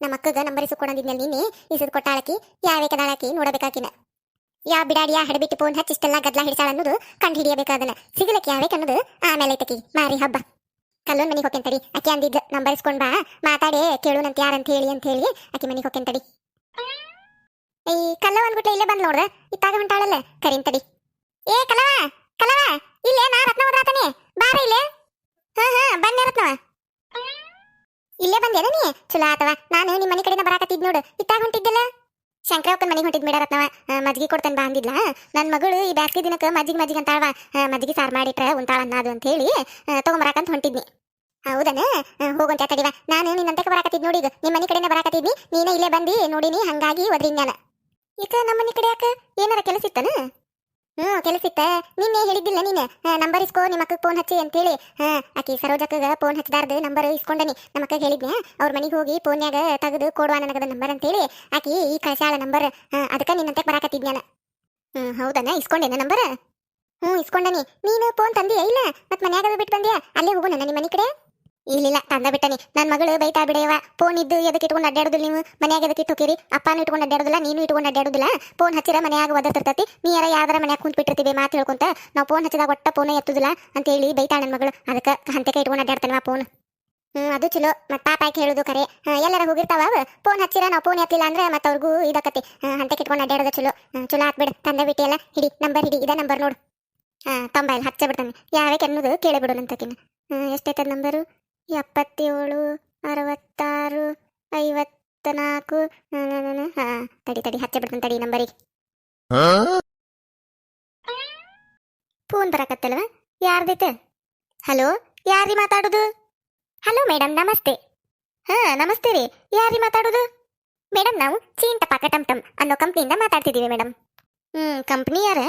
ನಮ್ಮ ಅಕ್ಕಗ ನಂಬರ್ ಇಸ್ಕೊಂಡಂದಿದ್ನಲ್ಲಿ ನೀನೆ ಇಸದ್ ಕೊಟ್ಟಾಳಕಿ ಯಾವೇಕದಾಳಕಿ ನೋಡಬೇಕಾಕಿನ. ಯಾ ಬಿಡಾಡಿಯ ಹಡಬಿಟ್ಟು ಫೋನ್ ಹಚ್ಚಿಷ್ಟೆಲ್ಲ ಗದ್ಲ ಹಿಡಿಸಾಳ ಅನ್ನೋದು ಕಂಡು ಹಿಡಿಯಬೇಕಾದನ ಸಿಗಲಕ್ಕೆ ಯಾವೇಕ ಅನ್ನೋದು ಆಮೇಲೆ ಐತಕಿ ಮಾರಿ ಹಬ್ಬ. ಕಲ್ಲೊಂದ್ ಮನೆಗೆ ಹೋಗ್ತೇನೆ ಅಕ್ಕಿ ಅಂದಿದ್ದ ನಂಬರ್ ಇಸ್ಕೊಂಡ್ ಬಾ, ಮಾತಾಡಿ ಕೇಳುನಂತ ಯಾರಂತ ಹೇಳಿ ಅಂತ ಹೇಳಿ ಅಕ್ಕಿ ಮನೆಗೆ ಹೋಗ್ತೇನೆ ತಡಿ. ಈ ಕಲ್ಲ ಒಂದ್ಬಿಟ್ಲೆ ಇಲ್ಲೇ ಬಂದ್ ನೋಡ್ರ ಇತ್ತಾಗ ಹೊಂಟಾಳಲ್ಲ? ಕರಿಂತಡಿ ತಡಿ. ಏ ಕಲವ ಕಲವ ಇಲ್ಲೇ ನಾ ರತ್ನ ಓದ್ರಾತನೆ ಬಾರ ಇಲ್ಲೇ. ಹಾ ಹಾ, ಬನ್ನಿ ರತ್ನವ ಇಲ್ಲೇ ಬಂದೇನ ನೀ? ಚಲೋ ಆತವ. ನಾನು ನಿಮ್ಮ ಮನೆ ಕಡೆನ ಬರಾಕತ್ತಿದ್ ನೋಡು. ಇತ್ತಾಗ ಹೊಂಟಿದ್ದಿಲ್ಲ? ಶಂಕರಪ್ಪನ ಮನೆಗೆ ಹೊಂಟಿದ್ ಮೇಡ ರತ್ನವ ಮಜ್ಜಿಗೆ ಕೊಡ್ತೇನೆ ಬಾ ಅಂದಿದ್ಲ. ನನ್ನ ಮಗಳು ಈ ಬ್ಯಾಸ್ಗೆ ದಿನಕ್ಕೆ ಮಜ್ಜಿಗೆ ಮಜ್ಜಿಗೆ ಅಂತಾಳವ. ಮಜ್ಜಿಗೆ ಸಾರು ಮಾಡಿಟ್ರೆ ಉಂತಾಳ ಅನ್ನೋದು ಅಂತ ಹೇಳಿ ತಗೊಂಬರಾಕಂತ ಹೊಂಟಿದ್ನಿ. ಹೌದನ? ಹೋಗಂತ ತಡಿವ ನಾನು ನಿನ್ನಂತಕ್ಕೆ ಬರಾಕತ್ತಿದ್ ನೋಡಿ ಇದು ನಿಮ್ಮ ಮನೆ ಕಡೆನ ಬರಾಕತ್ತಿದ್ನಿ ನೀನೇ ಇಲ್ಲೇ ಬಂದಿ ನೋಡಿನಿ, ಹಂಗಾಗಿ ಒದ್ರಿನ್ ನಾನು ಈಗ ನಮ್ಮ ಮನೆ ಕಡೆ ಯಾಕ? ಏನಾರ ಕೆಲಸ ಇತ್ತನ? ಹ್ಮ್ ಕೆಲಸ ಇತ್ತ ನಿನ್ನೆ ಹೇಳಿದ್ದಿಲ್ಲ ನೀನು. ನಂಬರ್ ಇಸ್ಕೋ ನಿಮ್ಮ ಅಕ್ಕಗೆ ಫೋನ್ ಹಚ್ಚಿ ಅಂತೇಳಿ. ಹಾ, ಆಕಿ ಸರೋಜಕ್ಕಗ ಫೋನ್ ಹಚ್ಚಿದಾರ್ದು ನಂಬರ್ ಇಸ್ಕೊಂಡನಿ ನಮ್ಮ ಅಕ್ಕಗೆ ಹೇಳಿದ್ನೆ ಅವ್ರ ಮನೆಗೆ ಹೋಗಿ ಫೋನ್ಯಾಗ ತೆಗೆದು ಕೊಡುವ ನನಗದ ನಂಬರ್ ಅಂತೇಳಿ. ಆಕಿ ಈ ಕಳ್ಸಾಳ ನಂಬರ್ ಅದಕ್ಕೆ ನಿನ್ನಂತೆ ಬರಾಕತ್ತಿದ್ ನಾನು ಹ್ಮ್ ಹೌದನ ಇಸ್ಕೊಂಡೇನ ನಂಬರ್ ಹ್ಞೂ ಇಸ್ಕೊಂಡನಿ ನೀನು ಫೋನ್ ತಂದಿಯ ಇಲ್ಲ? ಮತ್ ಮನ್ಯಾಗ ಬಿಟ್ಟು ಬಂದ್ಯಾ? ಅಲ್ಲೇ ಹೋಗೋಣ ನಿಮ್ಮ ಮನೆ ಕಡೆ. ಇಲ್ಲಿಲ್ಲ, ತಂದ ಬಿಟ್ಟನಿ ನನ್ನ ಮಗಳು ಬೈತಾ ಬಿಡೆಯವ ಫೋನ್ ಇದ್ದು ಎದಕ್ಕೆ ಇಟ್ಕೊಂಡು ಅಡ್ಡಾಡೋದಿಲ್ಲ ನೀವು? ಮನ್ಯಾಗ ಎದಕ್ಕೆ ಇಟ್ಟುಕಿರಿ? ಅಪ್ಪನೂ ಇಟ್ಕೊಂಡು ಅಡ್ಡಾಡೋದಿಲ್ಲ ನೀನು ಇಟ್ಕೊಂಡು ಅಡ್ಡಾಡೋದಿಲ್ಲ ಫೋನ್ ಹಚ್ಚಿರ ಮನ್ಯಾಗ ಒದತಿರ್ತತಿ ನೀ ಯಾರ ಯಾವ್ದಾರ ಮನ್ಯಾಗ ಕುಂತ್ ಬಿಟ್ಟಿರ್ತೀವಿ ಮಾತು ಹೇಳ್ಕೊಂತ, ನಾವು ಫೋನ್ ಹಚ್ಚಿದಾಗ ಒಟ್ಟ ಫೋನ್ ಎತ್ತುದಿಲ್ಲ ಅಂತ ಹೇಳಿ ಬೈತಾ ನನ್ನ ಮಗಳು. ಅದಕ್ಕೆ ಹಂತಕ್ಕೆ ಇಟ್ಕೊಂಡು ಅಡ್ಡಾಡ್ತಾನೆ ಫೋನ್ ಹ್ಮ್, ಅದು ಚಲೋ. ಮತ್ತೆ ಪಾಪ ಆಯ್ಕೆ ಹೇಳುದು ಕರೆ? ಎಲ್ಲರ ಹೋಗಿರ್ತಾವ ಫೋನ್ ಹಚ್ಚಿರ ನಾವು ಫೋನ್ ಎತ್ತಿಲ್ಲ ಅಂದ್ರೆ ಮತ್ತೆ ಅವ್ರಿಗೂ ಇದಕ್ಕತಿ ಹಂತಕ್ಕೆ ಇಟ್ಕೊಂಡು ಅಡ್ಡಾಡೋದು ಚಲೋ. ಚಲೋ ಹಾಕ್ಬಿಡು ಬಿಡು. ಬಿಟ್ಟಿ ಎಲ್ಲ. ಹಿಡಿ ನಂಬರ್ ಹಿಡಿ, ಇದೇ ನಂಬರ್ ನೋಡು. ಹಾ ತೊಂಬೈಲ್ ಹಚ್ಚ ಬಿಡ್ತಾನೆ. ಯಾವ್ಯಾಕೆ ಅನ್ನೋದು ಕೇಳಿ ಬಿಡು ನಂತಕಿನ ಎಷ್ಟೈತದ ನಂಬರು ಎಪ್ಪತ್ತೇಳು ಅರವತ್ತಾರು ಐವತ್ತ ನಾಲ್ಕು ಹಾ ತಡಿ ತಡಿ ಹಚ್ಚ ಬಿಡ್ತಾನೆ ತಡಿ ನಂಬರಿಗೆ. ಫೋನ್ ಬರಕತ್ತಲ್ವ? ಯಾರ್ದೈತೆ? ಹಲೋ ಯಾರಿ ಮಾತಾಡೋದು? ಹಲೋ ಮೇಡಮ್ ನಮಸ್ತೆ. ಹಾ ನಮಸ್ತೆ ರೀ. ಯಾರಿ ಮಾತಾಡೋದು? ಮೇಡಮ್ ನಾವು ಚೀನ್ ಟಪಾಕ ಟಮ್ ಟಮ್ ಅನ್ನೋ ಕಂಪ್ನಿಯಿಂದ ಮಾತಾಡ್ತಿದ್ದೀವಿ ಮೇಡಮ್ ಹ್ಮ್ ಕಂಪ್ನಿ ಯಾರ?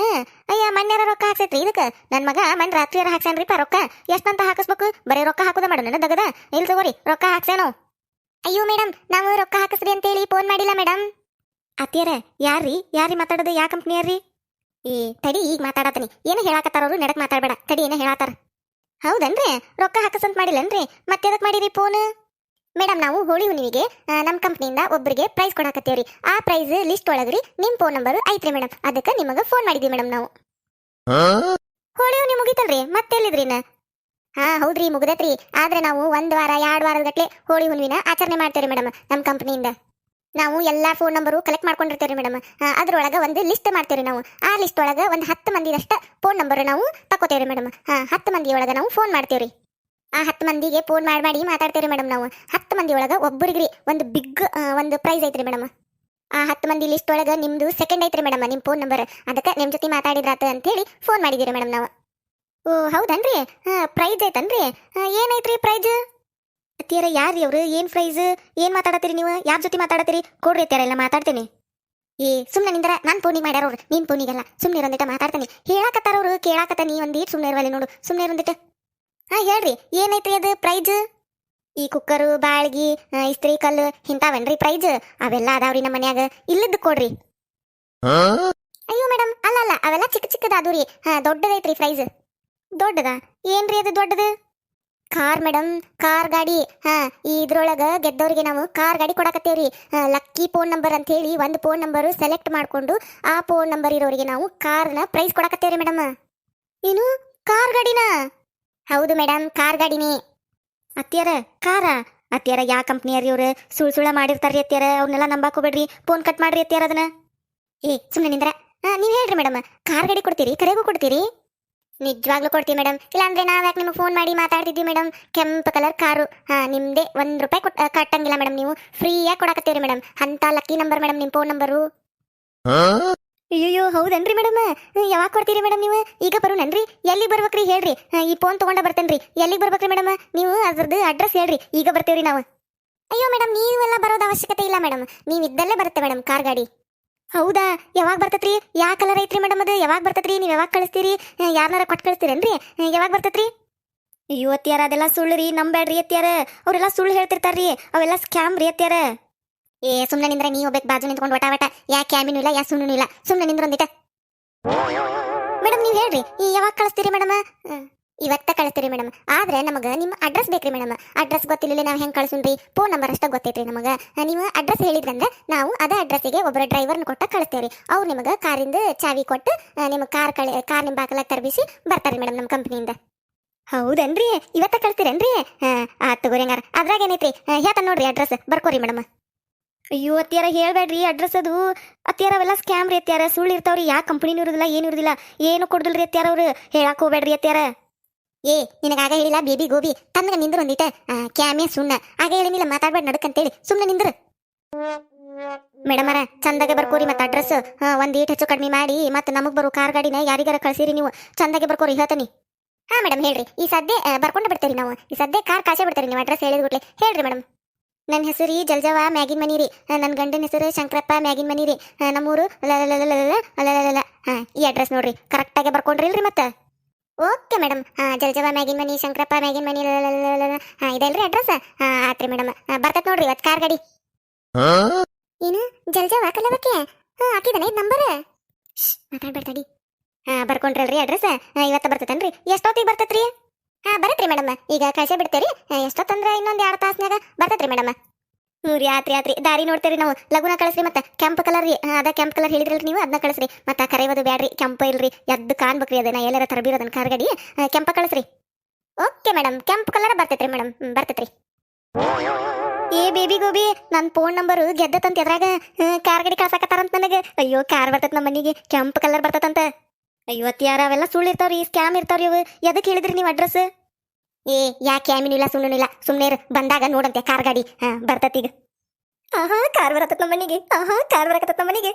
ಅಯ್ಯ, ಮನ್ಯಾರ ರೊಕ್ಕ ಹಾಕ್ಸೈತ್ರಿ. ಇದಕ್ಕೆ ನನ್ನ ಮಗ ಮನ್ ರಾತ್ರಿ ಹಾಕ್ಸ್ಯಾನ್ರಿಪ್ಪ ರೊಕ್ಕ. ಎಷ್ಟಂತ ಹಾಕಿಸ್ಬೇಕು? ಬರೀ ರೊಕ್ಕ ಹಾಕುದ ಮಾಡು, ನನ್ನ ದಗದ. ಇಲ್ಲಿ ತಗೋರಿ, ರೊಕ್ಕ ಹಾಕ್ಸೇನು ಅಯ್ಯೋ ಮೇಡಮ್ ನಾವು ರೊಕ್ಕ ಹಾಕಿಸ್ರಿ ಅಂತೇಳಿ ಫೋನ್ ಮಾಡಿಲ್ಲ ಮೇಡಮ್ ಅತ್ತಿಯರ, ಯಾರ್ರಿ? ಯಾರ್ರಿ ಮಾತಾಡೋದು? ಯಾ ಕಂಪ್ನಿ ಯಾರ್ರಿ? ಏ, ತಡಿ, ಈಗ ಮಾತಾಡತನಿ ಏನು ಹೇಳಾಕತ್ತಾರ ಅವರು? ನಡಕ್ ಮಾತಾಡ್ಬೇಡ. ತಡಿ, ಏನೋ ಹೇಳಾತಾರ? ಹೌದನ್ರಿ? ರೊಕ್ಕ ಹಾಕಸಂತ ಮಾಡಿಲ್ಲನ್ರಿ? ಮತ್ತೆ ಅದಕ್ಕೆ ಮಾಡಿರಿ ಫೋನ್ ಮೇಡಮ್, ನಾವು ಹೋಳಿ ಹುಣ್ಣಿಮೆಗೆ ನಮ್ಮ ಕಂಪ್ನಿಯಿಂದ ಒಬ್ಬರಿಗೆ ಪ್ರೈಸ್ ಕೊಡಾಕತ್ತೀವ್ರಿ. ಆ ಪ್ರೈಸ್ ಲಿಸ್ಟ್ ಒಳಗ್ರಿ ನಿಮ್ಮ ಫೋನ್ ನಂಬರ್ ಐತ್ರಿ ಮೇಡಮ್. ಅದಕ್ಕೆ ನಿಮಗೆ ಫೋನ್ ಮಾಡಿದ್ವಿ ಮೇಡಮ್ ನಾವು. ಹೋಳಿ ಹುಣ್ಣಿ ಮುಗಿತಲ್ರಿ, ಮತ್ತೆ ಎಲ್ಲಿದ್ರಿ? ಹಾ, ಹೌದ್ರಿ, ಮುಗ್ದತ್ರಿ. ಆದ್ರೆ ನಾವು ಒಂದ್ ವಾರ, ಎರಡ್ ವಾರದ ಗಟ್ಲೆ ಹೋಳಿ ಹುಣ್ಣಿನ ಆಚರಣೆ ಮಾಡ್ತೇವ್ರಿ ಮೇಡಮ್ ನಮ್ಮ ಕಂಪ್ನಿಯಿಂದ ನಾವು ಎಲ್ಲಾ ಫೋನ್ ನಂಬರು ಕಲೆಕ್ಟ್ ಮಾಡ್ಕೊಂಡಿರ್ತೇವ್ರಿ ಮೇಡಮ್. ಅದ್ರೊಳಗ ಒಂದು ಲಿಸ್ಟ್ ಮಾಡ್ತೇವ್ರಿ ನಾವು. ಆ ಲಿಸ್ಟ್ ಒಳಗ ಒಂದು ಹತ್ತು ಮಂದಿನಷ್ಟ ಫೋನ್ ನಂಬರ್ ನಾವು ತಕೋತೇವ್ರಿ ಮೇಡಮ್. ಹಾ, ಹತ್ತು ಮಂದಿ ಒಳಗ ನಾವು ಫೋನ್ ಮಾಡ್ತೇವ್ರಿ. ಆ ಹತ್ತು ಮಂದಿಗೆ ಫೋನ್ ಮಾಡಿ ಮಾಡಿ ಮಾತಾಡ್ತೀರಿ ಮೇಡಮ್ ನಾವು. ಹತ್ತು ಮಂದಿ ಒಳಗೆ ಒಳಗ ಒಬ್ಬರಿಗ್ರಿ ಒಂದು ಬಿಗ್ ಒಂದು ಪ್ರೈಸ್ ಐತ್ರಿ ಮೇಡಮ್ ಆ ಹತ್ತು ಮಂದಿ ಲಿಸ್ಟ್ ಒಳಗೆ ನಿಮ್ಮದು ಸೆಕೆಂಡ್ ಐತ್ರಿ ಮೇಡಮ್ ನಿಮ್ಮ ಫೋನ್ ನಂಬರ್ ಅದಕ್ಕೆ ನಿಮ್ಮ ಜೊತೆ ಮಾತಾಡಿದ್ರಾತ ಅಂತೇಳಿ ಫೋನ್ ಮಾಡಿದ್ದೀರಿ ಮೇಡಮ್ ನಾವು. ಓ ಹೌದನ್ರಿ? ಪ್ರೈಸ್ ಐತನ್ರಿ? ಆ, ಏನೈತ್ರಿ ಪ್ರೈಸ್ ಅತ್ತಿಯರ ಯಾರ್ರಿ ಅವರು? ಏನು ಪ್ರೈಸ್ ಏನ್ ಮಾತಾಡತ್ತೀರಿ ನೀವು? ಯಾರ ಜೊತೆ ಮಾತಾಡತ್ತೀರಿ? ಕೊಡ್ರಿ ಅತ್ತಿಯರ ಎಲ್ಲ ಮಾತಾಡ್ತೀನಿ. ಏ ಸುಮ್ಮನೆ ನಿಂದ್ರ ನಾನು ಫೋನಿಗೆ ಮಾಡ್ಯಾರ ಅವ್ರು. ಫೋನಿಗೆಲ್ಲ ಸುಮ್ಮನೆ ಒಂದಿಟ ಮಾತಾಡ್ತೀನಿ. ಹೇಳಾಕತ್ತಾರ ಅವ್ರು? ಕೇಳಾಕತ್ತ ನೀ ಒಂದೀಟ್ ಸುಮ್ಮನೆ ಇರುವಲ್ಲಿ ನೋಡು. ಸುಮ್ಮನೆ ಒಂದಿಟ ಹಾ ಹೇಳ್ರಿ. ಏನೈತ್ರಿ ಅದು ಪ್ರೈಜ್ ಈ ಕುಕ್ಕರು ಬಾಳ್ಗಿ ಇಸ್ತ್ರಿ ಕಲ್ಲು ಇಂಥವೇನ್ರಿ ಪ್ರೈಜ್ ಅವೆಲ್ಲ ಅದಾವ್ರಿ ನಮ್ಮ ಮನ್ಯಾಗ. ಇಲ್ಲದ್ದು ಕೊಡ್ರಿ. ಅಯ್ಯೋ ಮೇಡಮ್ ಅಲ್ಲ ಅಲ್ಲ. ಅವೆಲ್ಲ ಚಿಕ್ಕ ಚಿಕ್ಕದಾದು ರೀ ಹಾ ದೊಡ್ಡದೈತ್ರಿ ಪ್ರೈಜ್ ದೊಡ್ಡದಾ? ಏನ್ರಿ ಅದು ದೊಡ್ಡದು? ಕಾರ್ ಮೇಡಮ್ ಕಾರ್ ಗಾಡಿ. ಹಾ ಈ ಇದ್ರೊಳಗ ಗೆದ್ದವ್ರಿಗೆ ನಾವು ಕಾರ್ ಗಾಡಿ ಕೊಡಕತ್ತೇವ್ರಿ. ಲಕ್ಕಿ ಫೋನ್ ನಂಬರ್ ಅಂತ ಹೇಳಿ ಒಂದು ಫೋನ್ ನಂಬರ್ ಸೆಲೆಕ್ಟ್ ಮಾಡ್ಕೊಂಡು ಆ ಫೋನ್ ನಂಬರ್ ಇರೋರಿಗೆ ನಾವು ಕಾರ್ನ ಪ್ರೈಸ್ ಕೊಡಕತ್ತೇವ್ರಿ ಮೇಡಮ್ ಏನು? ಕಾರ್ ಗಾಡಿನ? ಹೌದು ಮೇಡಮ್ ಕಾರ್ ಗಾಡಿನಿ. ಅತ್ತಿಯರ ಕಾರ ಅತ್ತಿಯರ, ಯಾ ಕಂಪ್ನಿಯರಿ ಇವ್ರು ಸುಳ್ ಸುಳ್ಳ ಮಾಡಿರ್ತಾರ್ರಿ ಅತ್ತಿಯರ? ಅವ್ರನ್ನೆಲ್ಲ ನಂಬಾಕೋಬೇಡ್ರಿ ಫೋನ್ ಕಟ್ ಮಾಡ್ರಿ ಅತ್ತಿಯರ ಅದನ್ನ. ಏ ಸುಮ್ಮನೆ ನಿಂದ್ರ? ನೀವು ಹೇಳ್ರಿ ಮೇಡಮ್ ಕಾರ್ ಗಾಡಿ ಕೊಡ್ತೀರಿ, ಕರೆಗೂ ಕೊಡ್ತೀರಿ? ನಿಜವಾಗ್ಲೂ ಕೊಡ್ತೀವಿ ಮೇಡಮ್ ಇಲ್ಲಾಂದ್ರೆ ನಾವು ಯಾಕೆ ನಿಮಗೆ ಫೋನ್ ಮಾಡಿ ಮಾತಾಡ್ತಿದ್ವಿ ಮೇಡಮ್ ಕೆಂಪು ಕಲರ್ ಕಾರು ಹಾ, ನಿಮ್ದೇ ಒಂದ್ ರೂಪಾಯಿ ಕೊಟ್ ಕಟ್ಟಂಗಿಲ್ಲ ಮೇಡಮ್ ನೀವು. ಫ್ರೀಯಾಗಿ ಕೊಡಕತ್ತೀರಿ ಮೇಡಮ್ ಅಂತ ಲಕ್ಕಿ ನಂಬರ್ ಮೇಡಮ್ ನಿಮ್ಮ ಫೋನ್ ನಂಬರು ಅಯ್ಯೋ ಹೌದನ್ರಿ ಮೇಡಮ್? ಯಾವಾಗ ಕೊಡ್ತೀರಿ ಮೇಡಮ್ ನೀವು? ಈಗ ಬರೋಣನ್ರಿ ಎಲ್ಲಿಗೆ ಬರ್ಬೇಕ್ರಿ ಹೇಳ್ರಿ. ಈ ಫೋನ್ ತಗೊಂಡ ಬರ್ತೇನ್ರಿ. ಎಲ್ಲಿಗೆ ಬರ್ಬೇಕ್ರಿ ಮೇಡಮ್? ನೀವು ಅದ್ರದ್ದು ಅಡ್ರೆಸ್ ಹೇಳ್ರಿ. ಈಗ ಬರ್ತೀವ್ರಿ ನಾವು. ಅಯ್ಯೋ ಮೇಡಮ್ ನೀವೆಲ್ಲ ಬರೋದು ಅವಶ್ಯಕತೆ ಇಲ್ಲ ಮೇಡಮ್. ನೀವು ಇದ್ದಲ್ಲೇ ಬರುತ್ತೆ ಮೇಡಮ್ ಕಾರ್ ಗಾಡಿ. ಹೌದಾ? ಯಾವಾಗ ಬರ್ತೈತ್ರಿ? ಯಾ ಕಲರ್ ಐತ್ರಿ ಮೇಡಮ್ ಅದು? ಯಾವಾಗ ಬರ್ತೈತ್ರಿ? ನೀವು ಯಾವಾಗ ಕಳಿಸ್ತೀರಿ? ಯಾರನ್ನಾರ ಕೊಟ್ಟು ಕಳಿಸ್ತೀರೇನ್ರಿ? ಯಾವಾಗ ಬರ್ತೈತ್ರಿ? ಅಯ್ಯೋ ಅತ್ಯಾರ ಅದೆಲ್ಲ ಸುಳ್ಳು ರೀ. ನಂಬ್ಯಾಡ್ರಿ ಅತ್ಯಾರ ಅವರೆಲ್ಲ ಸುಳ್ಳು ಹೇಳ್ತಿರ್ತಾರ್ರಿ. ಅವೆಲ್ಲ ಸ್ಕ್ಯಾಮ್ ರೀ ಅತ್ಯಾರ ಏ ಸುಮ್ಮನೆ ನಿಂದ್ರೆ ನೀ ಹೋಗ್ಬೇಕು ಬಾಜು ನಿಂತ್ಕೊಂಡು ವಟ ವಟ. ಯಾ ಕ್ಯಾಬಿನೂ ಇಲ್ಲ, ಯಾ ಸುಣ್ಣು ಇಲ್ಲ. ಸುಮ್ಮನೆ ನಿಂದ್ರೊಂದಿಟ ಮೇಡಮ್ ನೀವು ಹೇಳ್ರಿ. ಈ ಯಾವಾಗ ಕಳಿಸ್ತೀರಿ ಮೇಡಮ್? ಇವತ್ತ ಕಳಿಸ್ತೀರಿ ಮೇಡಮ್ ಆದ್ರೆ ನಮಗ ನಿಮ್ಮ ಅಡ್ರೆಸ್ ಬೇಕ್ರಿ ಮೇಡಮ್. ಅಡ್ರೆಸ್ ಗೊತ್ತಿಲ್ಲ ನಾವು ಹೆಂಗೆ ಕಳ್ಸುನ್ರಿ? ಫೋನ್ ನಂಬರ್ ಅಷ್ಟ ಗೊತ್ತೈತ್ರಿ ನಮಗ. ನೀವು ಅಡ್ರೆಸ್ ಹೇಳಿದ್ರಂದ್ರ ನಾವು ಅದೇ ಅಡ್ರೆಸ್ಸಿಗೆ ಒಬ್ಬರ ಡ್ರೈವರ್ನ ಕೊಟ್ಟ ಕಳಿಸ್ತೇವ್ರಿ. ಅವ್ರು ನಿಮಗೆ ಕಾರಿಂದ ಚಾವಿ ಕೊಟ್ಟು ನಿಮ್ಮ ಕಾರ್ ಕಳಿ, ಕಾರ್ ನಿಮ್ಮ ಬಾಕಲ ತರ್ಬಿಸಿ ಬರ್ತಾರೆ ಮೇಡಮ್ ನಮ್ಮ ಕಂಪ್ನಿಯಿಂದ. ಹೌದನ್ರಿ? ಇವತ್ತ ಕಳ್ಸ್ತೀರೇನ್ರಿ? ಹಾಂ, ಆತ್ ತಗೋರಿ ಹಂಗಾರ. ಅದ್ರಾಗ ಏನೈತ್ರಿ? ಹೇಳ್ತಾನೆ ನೋಡ್ರಿ ಅಡ್ರೆಸ್. ಬರ್ಕೋರಿ ಮೇಡಮ್. ಅಯ್ಯೋ ಅತ್ಯಾರ ಹೇಳ್ಬೇಡ್ರಿ ಅಡ್ರೆಸ್ ಅದು. ಅತ್ಯಾರ ಅವೆಲ್ಲ ಸ್ಕ್ಯಾಮ್ ರೀ ಸುಳ್ಳು ಇರ್ತಾವ್ರಿ ಯಾ ಕಂಪ್ನಿನೂ ಇರೋದಿಲ್ಲ, ಏನು ಇರೋದಿಲ್ಲ. ಏನು ಕೊಡ್ದಲ್ರಿ ಅತ್ಯಾರ ಅವ್ರು. ಹೇಳಕ್ ಹೋಗ್ಬೇಡ್ರಿ ಅತ್ಯಾರ ಏ ನಿನಗಾಗ ಹೇಳಿಲ್ಲ, ಬೇಬಿ ಗೋಬಿ. ತನ್ನಗ ನಿಂದ್ರು ಒಂದಿಟ. ಕ್ಯಾಮೆ, ಸುಣ್ಣ. ಆಗ ಹೇಳಿನಿಲ್ಲ, ಮಾತಾಡ್ಬೇಡ ನಡಕಂತೇಳಿ ಸುಮ್ಮನೆ ನಿಂದ್ರು. ಮೇಡಮರ, ಚಂದಾಗೆ ಬರ್ಕೋರಿ ಮತ್ತೆ ಅಡ್ರೆಸ್ ಒಂದ್ ಏಟ್ ಹೆಚ್ಚು ಕಡಿಮೆ ಮಾಡಿ. ಮತ್ತೆ ನಮಗ್ ಬರೋ ಕಾರ್ ಗಾಡಿನ ಯಾರಿಗಾರ ಕಳ್ಸಿರಿ ನೀವು. ಚಂದಾಗೆ ಬರ್ಕೋರಿ, ಹೇಳ್ತಾನಿ. ಹಾ, ಮೇಡಮ್, ಹೇಳ್ರಿ. ಈ ಸದ್ಯ ಬರ್ಕೊಂಡು ಬಿಡ್ತೇವೆ ನಾವು. ಈ ಸದ್ಯ ಕಾರ್ ಕಾಸೆ ಬಿಡ್ತೇವೆ ನೀವು ಅಡ್ರೆಸ್ ಹೇಳಿದ ಹೇಳ್ರಿ ಮೇಡಮ್. ನನ್ನ ಹೆಸರು ರೀ ಜಲ್ಜವ ಮ್ಯಾಗಿನ್ ಮನಿ ರೀ ನನ್ನ ಗಂಡನ ಹೆಸರು ಶಂಕರಪ್ಪ ಮ್ಯಾಗಿನ್ ಮನಿ ರೀ ನಮ್ಮೂರು ಲಲಲಲಲಲ ಹಾ ಈ ಅಡ್ರೆಸ್ ನೋಡ್ರಿ ಕರೆಕ್ಟಾಗಿ ಬರ್ಕೊಂಡ್ರಿ ಇಲ್ರಿ ಮತ್ತೆ ಓಕೆ ಮೇಡಮ್ ಹಾಂ ಜಲ್ಜವ ಮ್ಯಾಗಿನ್ ಮನಿ ಶಂಕರಪ್ಪ ಮ್ಯಾಗಿನ್ ಮನಿ ಹಾಂ ಇದಲ್ರಿ ಅಡ್ರೆಸ್ ಹಾಂ ಆತ್ರಿ ಮೇಡಮ್ ಬರ್ತೈತೆ ನೋಡ್ರಿ ಇವತ್ತು ಕಾರ್ ಗಾಡಿ ಏನು ಜಲ್ಜವ ಕಲವಕ್ಕೆ ಹಾಂ ಹಾಕಿದಾನೆ ಇದು ನಂಬರ್ ಮಾತಾಡ್ಬೇಡ ತಡಿ ಹಾಂ ಬರ್ಕೊಂಡ್ರಲ್ರಿ ಅಡ್ರೆಸ್ ಇವತ್ತು ಬರ್ತೈತೇನ್ರಿ ಎಷ್ಟೊತ್ತಿಗೆ ಬರ್ತೈತ್ರಿ ಹಾಂ ಬರತ್ರಿ ಮೇಡಮ್ ಈಗ ಕಳ್ಸೇ ಬಿಡ್ತೇರಿ ಎಷ್ಟೊತ್ತಂದ್ರೆ ಇನ್ನೊಂದು ಎರಡು ತಾಸ್ನಾಗ ಬರ್ತತ್ರಿ ಮೇಡಮ್ ಹ್ಞೂ ರೀ ಆತ್ರಿ ಆತ್ರಿ. ದಾರಿ ನೋಡ್ತೇರಿ ನಾವು. ಲಗುನ ಕಳಿಸ್ರಿ ಮತ್ತೆ. ಕೆಂಪು ಕಲರ್ ರೀ. ಅದ ಕೆಂಪು ಕಲರ್ ಹೇಳಿದ್ರಲ್ರಿ ನೀವು ಅದನ್ನ ಕಳಿಸ್ರಿ. ಮತ್ತೆ ಕರೆಯೋದು ಬ್ಯಾಡ್ರಿ. ಕೆಂಪು ಇಲ್ರಿ. ಎದ್ದು ಕಾಣ್ಬೇಕ್ರಿ ಅದನ್ನ. ಎಲ್ಲಾರ ತರಬಿರೋದನ್ನ ಕಾರ್ ಗಾಡಿ ಆ, ಕೆಂಪ ಕಳಿಸ್ರಿ. Okay madam. ಕೆಂಪು ಕಲರ್ ಬರ್ತೈತ್ರಿ ಮೇಡಮ್. ಬರ್ತೈತ್ರಿ. ಏ ಬೇಬಿ ಗೋಬಿ ನನ್ನ ಫೋನ್ ನಂಬರು ಗೆದ್ದತಂತ ಎದ್ರಾಗ ಕಾರ್ಗಡಿ ಕಾರ್ ಗಾಡಿ ಕಳ್ಸಾಕತ್ತಾರಂತ ನನಗೆ. ಅಯ್ಯೋ ಕಾರ್ ಬರ್ತೈತೆ ನಮ್ಮ ಮನೆಗೆ ಕೆಂಪು ಕಲರ್ ಬರ್ತೈತಂತ. ಅಯ್ಯೋ ಅತ್ಯಾರ ಅವೆಲ್ಲ ಸುಳ್ಳು ಇರ್ತಾವ್ರಿ ಸ್ಕ್ಯಾಮ್ ಇರ್ತಾವ್ರಿ ಅವು ಎದಕ್ಕೆ ಹೇಳಿದ್ರಿ ನೀವು ಅಡ್ರೆಸ್ ಏ ಯಾಕೆ ಕ್ಯಾಮಿನೂ ಇಲ್ಲ ಸುಮ್ಮನೂ ಇಲ್ಲ. ಸುಮ್ಮನೆ ಬಂದಾಗ ನೋಡಂತೆ, ಕಾರ್ ಗಾಡಿ. ಹಾ, ಬರ್ತೈತಿ ಈಗ. ಆಹಾ, ಕಾರ್ ಬರತ್ತ ಮನೆಗೆ. ಆಹಾ, ಕಾರ್ ಬರಕತ್ತ ಮನೆಗೆ.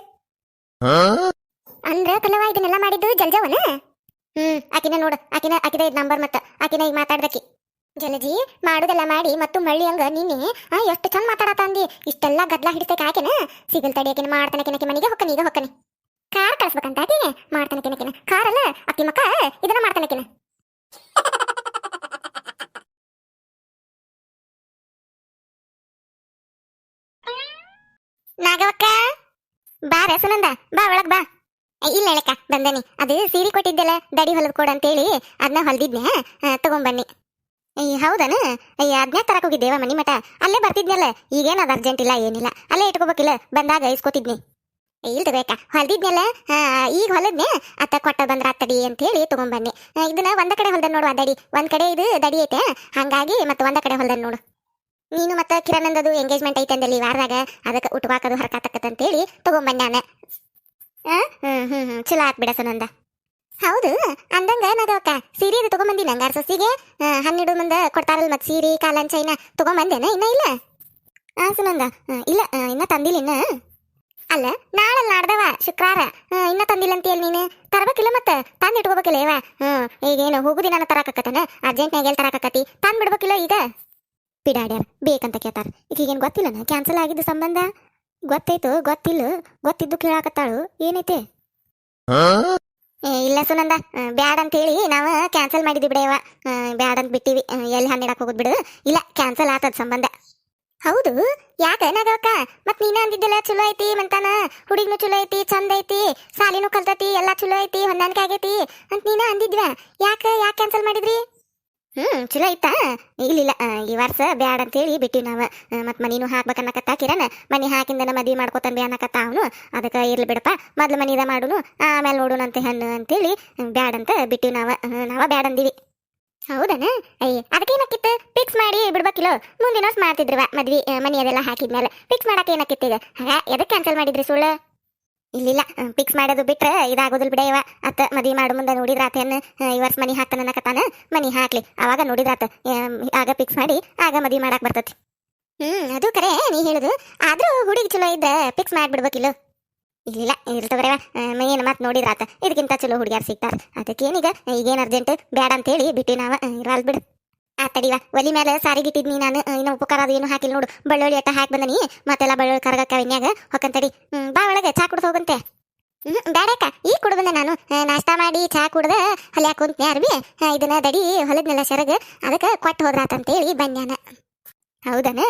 ಅಂದ್ರ ಕಲವ ಇದನ್ನೆಲ್ಲ ಮಾಡಿದ್ದು ಜಲ್ಜವನ? ಹ್ಮ್, ಆಕಿನ ನೋಡು, ಆಕಿನ, ಆಕಿದ ನಂಬರ್ ಮತ್ತ. ಆಕಿನ ಈಗ ಮಾತಾಡ್ದಕಿ. ಜಲಜಿ, ಮಾಡುದೆಲ್ಲ ಮಾಡಿ ಮತ್ತು ಮಳ್ಳಿ ಹಂಗ ನಿನ್ನೆ, ಆ, ಎಷ್ಟು ಚಂದ ಮಾತಾಡತ ಅಂದಿ. ಇಷ್ಟೆಲ್ಲ ಗದ್ಲ ಹಿಡಿತಕ್ಕೆ ಆಕೆನ? ಸಿಗಲ್ ತಡಿ ಆಕಿನ, ಮಾಡ್ತಾನೆ ಕಿನಕಿ ಮನೆಗೆ ಹೊಕ್ಕನಿ ಈಗ ಹೊಕ್ಕನಿ ಕಾರ್ ಕಳಿಸ್ಬೇಕಂತ ಆಕಿ ಮಾಡ್ತಾನೆ ಕಿನಕಿನ. ಕಾರಲ್ಲ? ಅಕ್ಕಿ ಮಕ್ಕ, ಇದನ್ನ ಮಾಡ್ತಾನೆ ಕಿನ. ನಾಗವಕ್ಕ ಬಾರ ಸುನಂದ. ಬಾ ಒಳಗ್ ಬಾ. ಇಲ್ಲ ಹೇಳಕ್ಕ, ಬಂದನಿ. ಅದು ಸೀರೆ ಕೊಟ್ಟಿದ್ದೆಲ್ಲ, ದಡಿ ಹೊಲದ್ ಕೊಡು ಅಂತೇಳಿ ಅದನ್ನ ಹೊಲ್ದಿದ್ನೆ. ತಗೊಂಬನ್ನಿ. ಅಯ್ಯ ಹೌದನ? ಅಯ್ಯ ಅದನ್ನೇ ತರಕ್ ಹೋಗಿದ್ದೇವ ಮನಿ ಮಠ ಅಲ್ಲೇ ಬರ್ತಿದ್ನಲ್ಲ. ಈಗೇನು ಅದು ಅರ್ಜೆಂಟ್ ಇಲ್ಲ, ಏನಿಲ್ಲ. ಅಲ್ಲೇ ಇಟ್ಕೋಬೇಕಿಲ್ಲ. ಬಂದಾಗ ಇಸ್ಕೊತಿದ್ನಿ. ಏ, ಬೇಕಾ ಹೊಲ್ದಿದ್ನೆಲ್ಲ? ಈಗ ಹೊಲದ್ನೆ ಅತ್ತ ಕೊಟ್ಟ ಬಂದ್ರ ಅಂತ ಹೇಳಿ ತಗೊಂಬನ್ನಿ. ಇದನ್ನ ಒಂದ ಕಡೆ ಹೊಲ್ದ ನೋಡು ಅದಡಿ ದಡಿ. ಒಂದ್ ಕಡೆ ಇದು ದಡಿ ಐತೆ. ಹಂಗಾಗಿ ಮತ್ತೆ ಒಂದ ಕಡೆ ಹೊಲ್ದ ನೋಡು. ನೀನು ಮತ್ತೆ ಕಿರಣಂದದು ಎಂಗೇಜ್ಮೆಂಟ್ ಐತೆ ಅಂದಲ್ಲಿ ವಾರದಾಗ? ಅದಕ್ಕೆ ಹರಕಾತಕ್ಕಂತೇಳಿ ಅಂತ ನಾನು. ಆ? ಹ್ಮ್ ಹ್ಮ್ ಹ್ಮ್. ಚಲೋ ಆತ್ ಬಿಡ ಸುನಂದ ಹೌದು ಅಂದಂಗ ನಗವಕ್ಕ ಸೀರೆ ಅದು ತಗೊಂಬಂದಿ ನಂಗಾರ ಸೊಸಿಗೆ? ಹನ್ನೆರಡು ಮಂದ ಕೊಡ್ತಾರಲ್ ಮತ್ ಸೀರೆ ಕಾಲಂಚ ಇನ್ನ ತಗೊಂಬಂದೇನ ಇನ್ನ ಇಲ್ಲ? ಸುನಂದ ಇಲ್ಲ ಇನ್ನ ತಂದಿಲ್ಲ ಇನ್ನ. ಅಲ್ಲ ನಾಳೆ ನಾಡ್ದವ ಶುಕ್ರವಾರ ಇನ್ನ ತಂದಿಲ್ಲ ಅಂತ ಹೇಳಿ ನೀನು? ತರಬೇಕಿಲ್ಲ ಮತ್ತೆ? ತಂದು ಇಟ್ಕೋಬೇಕಿಲ್ಲ ಇವ. ಹ್ಮ್, ಈಗೇನು ಹೋಗುದಿನ ತರಾಕತ್ತನ ಅರ್ಜೆಂಟ್ನಾಗ ಎಲ್ಲಿ ತರಾಕತ್ತಿ ತಂದು ಬಿಡ್ಬೇಕಿಲ್ಲ ಈಗ? ಪಿಡಾಡ್ಯಾರ, ಬೇಕಂತ ಕೇಳ್ತಾರ. ಈಗೇನು ಗೊತ್ತಿಲ್ಲನ ಕ್ಯಾನ್ಸಲ್ ಆಗಿದ್ದು ಸಂಬಂಧ? ಗೊತ್ತೈತು, ಗೊತ್ತಿಲ್ಲ? ಗೊತ್ತಿದ್ದು ಕೇಳಾಕತ್ತಾಳು. ಏನೈತೆ? ಇಲ್ಲ ಸುನಂದ. ಬ್ಯಾಡ್ ಅಂತ ಹೇಳಿ ನಾವು ಕ್ಯಾನ್ಸಲ್ ಮಾಡಿದ್ವಿ ಬಿಡೇವ ಬ್ಯಾಡ್ ಅಂತ ಬಿಟ್ಟಿವಿ. ಎಲ್ಲಿ ಹಣ್ಣಿಡಕ್ ಹೋಗೋದು ಬಿಡು. ಇಲ್ಲ ಕ್ಯಾನ್ಸಲ್ ಆತದ ಸಂಬಂಧ. ಹೌದು. ಯಾಕೆ? ನಗಕ್ಕ ಮತ್ ನೀನ ಅಂದಿದ್ದೆಲ್ಲ ಚಲೋ ಐತಿ ಮಂತಾನ? ಹುಡುಗಿನೂ ಚಲೋ ಐತಿ, ಚಂದ ಐತಿ, ಸಾಲಿನೂ ಕಲ್ತತಿ, ಎಲ್ಲ ಚಲೋ ಐತಿ, ಹೊಂದಾಣಿಕೆ ಆಗೈತಿ ಅಂತ ನೀನ ಅಂದಿದ್ವ. ಯಾಕೆ ಯಾಕೆ ಕ್ಯಾನ್ಸಲ್ ಮಾಡಿದ್ರಿ? ಹ್ಮ್, ಚಲೋ ಐತಾ. ಇಲ್ಲಿಲ್ಲ ಈ ವರ್ಷ ಬ್ಯಾಡ ಅಂತೇಳಿ ಬಿಟ್ಟಿವಿ ನಾವು. ಮತ್ ಮನಿನೂ ಹಾಕ್ಬೇಕನ್ನಕತ್ತ ಕಿರಣ. ಮನಿ ಹಾಕಿಂದನ ಮದಿ ಮಾಡ್ಕೊತಾನ ಬಿ ಅನ್ನಕತ್ತ ಅವನು. ಅದಕ್ಕೆ ಇರ್ಲಿ ಬಿಡಪ್ಪ, ಮೊದ್ಲು ಮನಿದ ಮಾಡುನು, ಆಮೇಲೆ ನೋಡುನಂತೆ ಹೆಣ್ಣು ಅಂತೇಳಿ ಬ್ಯಾಡ್ ಅಂತ ಬಿಟ್ಟಿವಿ ನಾವ. ನಾವ ಬ್ಯಾಡ್ ಅಂದಿವಿ ಹೌದನ? ಅಯ್ಯ ಅದಕ್ಕೇನಕ್ಕಿತ್ತು ಫಿಕ್ಸ್ ಮಾಡಿ ಬಿಡ್ಬೇಕಿಲ್ಲ? ಮುಂದಿನ ವರ್ಷ ಮಾಡ್ತಿದ್ರವ ಮದ್ವಿ ಮನಿ ಅದೆಲ್ಲ ಹಾಕಿದ್ಮೇಲೆ. ಫಿಕ್ಸ್ ಮಾಡಕ್ಕೆ ಏನಕ್ಕಿತ್ತು ಈಗ? ಹಾಗ ಎದಕ್ಕೆ ಕ್ಯಾನ್ಸಲ್ ಮಾಡಿದ್ರಿ ಸುಳ್ಳು? ಇಲ್ಲಿಲ್ಲ ಫಿಕ್ಸ್ ಮಾಡೋದು ಬಿಟ್ರೆ ಇದಾಗೋದಿಲ್ಲ ಬಿಡ ಅತ್ತ ಮದ್ವಿ ಮಾಡು ಮುಂದೆ ನೋಡಿದ್ರ ಆತೇನು ಈ ವರ್ಷ ಮನಿ ಹಾಕ್ತಾನ ಅನ್ನಕತ್ತಾನ ಮನಿ ಹಾಕ್ಲಿ. ಅವಾಗ ನೋಡಿದ್ರಾತ ಆಗ ಫಿಕ್ಸ್ ಮಾಡಿ, ಆಗ ಮದ್ವಿ ಮಾಡಕ್ ಬರ್ತತಿ. ಹ್ಮ್, ಅದು ಕರೆ, ನೀ ಹೇಳುದು. ಆದ್ರೂ ಹುಡುಗಿ ಚಲೋ ಇದ್ದ ಫಿಕ್ಸ್ ಮಾಡ್ಬಿಡ್ಬೇಕಿಲ್ಲ? ಇಲ್ಲ ಇರ್ತವ್ರವ ಏನು ಮತ್ತೆ ನೋಡಿದ್ರಾತ ಇದಕ್ಕಿಂತ ಚಲೋ ಹುಡುಗಿಯಾರು ಸಿಗ್ತಾರ. ಅದಕ್ಕೇನೀಗ ಈಗೇನು ಅರ್ಜೆಂಟ್ ಬೇಡ ಅಂತೇಳಿ ಬಿಟ್ಟು ನಾವ ಇರಲ್ ಬಿಡು. ಆ ತಡಿವ ಒಲಿ ಮೇಲೆ ಸಾರಿಗಿಟ್ಟಿದ್ನಿ ನಾನು. ಇನ್ನು ಉಪಕಾರ ಅದು ಏನು ಹಾಕಿಲ್ಲ ನೋಡು. ಬಳ್ಳುಳ್ಳಿ ಅಟ್ಟ ಹಾಕಿ ಬಂದನಿ. ಮತ್ತೆಲ್ಲ ಬಳ್ಳುಳ್ಳಿ ಕರಗಕ್ಕ ಎನ್ಯಾಗ ಹೊಕ್ಕಂತಡಿ ಬಾ ಒಳಗೆ ಚಾ ಕುಡ್ದು ಹೋಗಂತೆ. ಹ್ಮ್ ಬೇಡಕ್ಕ ಈಗ ಕುಡ್ದು ಬಂದೆ ನಾನು. ನಾಷ್ಟ ಮಾಡಿ ಚಾ ಕುಡ್ದ ಯಾರು ಅರ್ಬಿ. ಆ, ಇದನ್ನ ದಡಿ ಹೊಲದ್ನೆಲ್ಲ ಸೆರಗ. ಅದಕ್ಕೆ ಕೊಟ್ಟು ಹೋದ್ರಾತಂತೇಳಿ ಬನ್ಯಾನ ಹೌದನ?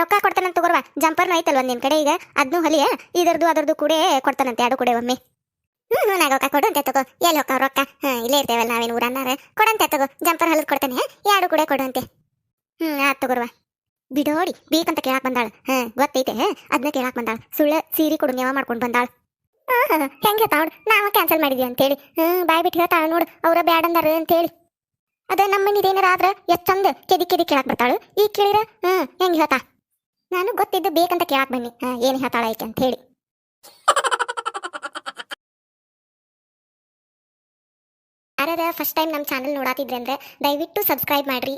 ರೊಕ್ಕ ಕೊಡ್ತಾನಂತ ತಗೋರ್ವ. ಜಂಪರ್ನು ಐತಲ್ವ ನಿಮ್ ಕಡೆ ಈಗ? ಅದ್ನು ಹೊಲಿಯ? ಇದರದು ಅದರದು ಕೂಡ ಕೊಡ್ತಾನಂತೆ ಎರಡು ಕೂಡ ಒಮ್ಮೆ. ಹ್ಞೂ ಹ್ಞೂ ನಾಗೋಕ ಕೊಡಂತೆ ತಗೋ. ಎಲ್ಲಿ ಹೋಗ ರೊಕ್ಕ? ಹಾಂ, ಇಲ್ಲೇ ಇರ್ತೇವಲ್ಲ ನಾವೇನು ಊರನ್ನಾರ? ಕೊಡಂತೆ ತಗೋ. ಜಂಪರ್ ಹಲದ್ ಕೊಡ್ತಾನೆ ಎರಡು ಕೂಡ ಕೊಡಂತೆ ಹ್ಞೂ ಆತ್ ತಗೋರ್ವ. ಬಿಡೋಡಿ, ಬೇಕಂತ ಕೇಳಕ್ ಬಂದಾಳ. ಹಾಂ, ಗೊತ್ತೈತೆ ಅದನ್ನ ಕೇಳಕ್ ಬಂದಾಳ. ಸುಳ್ಳ ಸೀರೆ ಕೊಡು, ನೇವ ಮಾಡ್ಕೊಂಡು ಬಂದಾಳ. ಹೆಂಗೆ ತಾವ್ ನಾವ ಕ್ಯಾನ್ಸಲ್ ಮಾಡಿದ್ವಿ ಅಂತೇಳಿ. ಹ್ಞೂ ಬಾಯ್ ಬಿಟ್ಟು ಹೇಳ್ತಾಳ ನೋಡು, ಅವ್ರ ಅಂದಾರ ಅಂತೇಳಿ. ಅದ ನಮ್ಮ ಮನಿದೇನಾರ ಆದ್ರ ಎಷ್ಟ್ ಚಂದ ಕೆದಿ ಕೆದಿ ಕೇಳಕ್ ಬರ್ತಾಳು. ಈ ಕೇಳಿರ ಹ್ಮ್ ಹೆಂಗ್ ಹೇಳ್ತಾ? ನಾನು ಗೊತ್ತಿದ್ದು ಬೇಕಂತ ಕೇಳಕ್ ಬನ್ನಿ. ಹಾಂ, ಏನ್ ಹೇಳ್ತಾಳ ಐತೆ ಅಂತ ಹೇಳಿ. ಅರದ ಫಸ್ಟ್ ಟೈಮ್ ನಮ್ಮ ಚಾನಲ್ ನೋಡಾತಿದ್ರೆ ಅಂದ್ರೆ ದಯವಿಟ್ಟು ಸಬ್ಸ್ಕ್ರೈಬ್ ಮಾಡ್ರಿ.